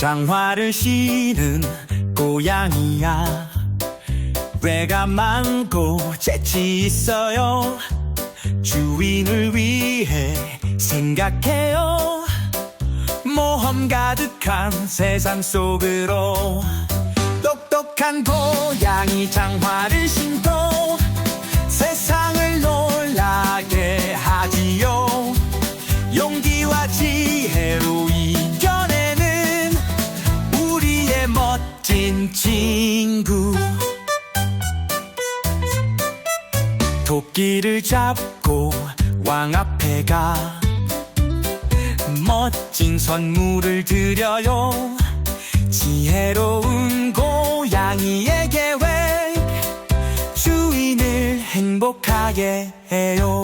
장화를 신은 고양이야. 외가 많고 재치 있어요. 주인을 위해 생각해요. 모험 가득한 세상 속으로 똑똑한 고양이 장화를 신고 세상을 놀라게 하지요. 용기와 지혜로 멋진 친구. 토끼를 잡고 왕 앞에 가. 멋진 선물을 드려요. 지혜로운 고양이의 계획 주인을 행복하게 해요